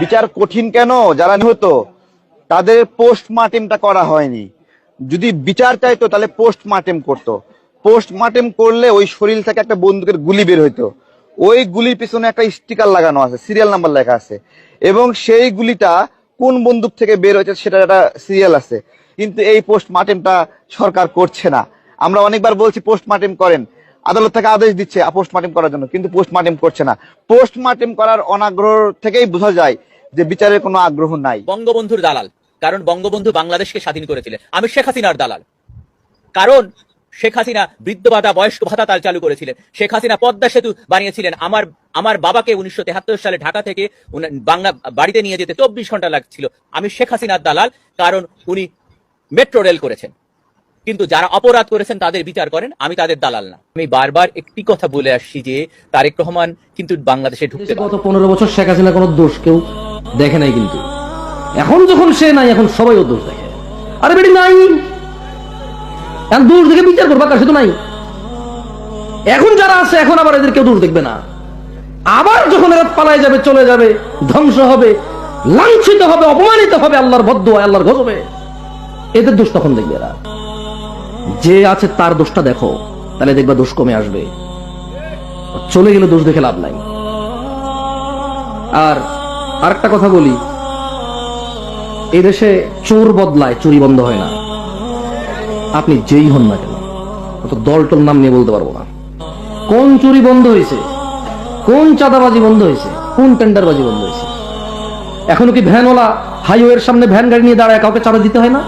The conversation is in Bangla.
বিচার কঠিন কেন? যারা নিহত, তাদের পোস্টমার্টেমটা করা হয়নি। যদি বিচার চাইতো, তাহলে পোস্টমার্টেম করতো। পোস্টমার্টেম করলে ওই শরীর থেকে একটা বন্দুকের গুলি বের হইতো। ওই গুলির পিছনে একটা স্টিকার লাগানো আছে সিরিয়াল নাম্বার লেখা আছে। এবং সেই গুলিটা কোন বন্দুক থেকে বের হয়েছে সেটার একটা সিরিয়াল আছে। কিন্তু এই পোস্টমার্টেমটা সরকার করছে না। আমরা অনেকবার বলছি পোস্টমার্টেম করেন। আদালত থেকে আদেশ দিচ্ছে পোস্টমার্টেম করার জন্য, কিন্তু পোস্টমার্টেম করছে না। পোস্টমার্টেম করার অনাগ্রহ থেকেই বোঝা যায় যে বিচারের কোনো আগ্রহ নাই। বঙ্গবন্ধুর দালাল, কারণ বঙ্গবন্ধু বাংলাদেশকে স্বাধীন করেছিলেন। আমি শেখ হাসিনার দালাল। কারণ শেখ হাসিনা বৃদ্ধ ভাতা, বয়স্ক ভাতা তার চালু করেছিলেন। শেখ হাসিনা পদ্মা সেতু বানিয়েছিলেন। আমার আমার বাবাকে উনিশশো সালে ঢাকা থেকে বাংলা, বাড়িতে নিয়ে যেতে চব্বিশ ঘণ্টা লাগছিল। আমি শেখ হাসিনার দালাল, কারণ উনি মেট্রো রেল করেছেন। কিন্তু যারা অপরাধ করেছেন তাদের বিচার করেন আমি তাদের দালাল না। আমি বারবার একটি কথা বলে আসছি যে তারেক রহমান কিন্তু বাংলাদেশে ঢুকতে গত পনেরো বছর শেখ হাসিনা কোনো দোষ কেউ দেখে নাই কিন্তু। এখন যখন সে নাই এখন সবাই ওর দোষ দেখে। আরে বেটি নাই। এখন দোষ দেখে বিচার করবা কার তো নাই? এখন যারা আছে এখন আবার এদের কেউ দোষ দেখবে না। আবার যখন এরা পালায় যাবে চলে যাবে ধ্বংস হবে লাঞ্ছিত হবে অপমানিত হবে আল্লাহর বদ্ধ আল্লাহর গজবে। এদের দোষ তখন দেখবে এরা। যে আছে তার দোষটা দেখো, তাহলে দেখবা দোষ কমে আসবে। চলে গেলে দোষ দেখে লাভ নাই। আর আরেকটা কথা বলি এই দেশে চোর বদলায়, চুরি বন্ধ হয় না। আপনি যেই হন না কেন, অত দল টল নাম নিয়ে বলতে পারব না। কোন চুরি বন্ধ হয়েছে, কোন চাঁদাবাজি বন্ধ হয়েছে, কোন টেন্ডারবাজি বন্ধ হয়েছে। এখনও কি ভ্যানওয়ালা হাইওয়ের সামনে ভ্যান গাড়ি নিয়ে দাঁড়ায়, কাউকে চাঁদা দিতে হয় না?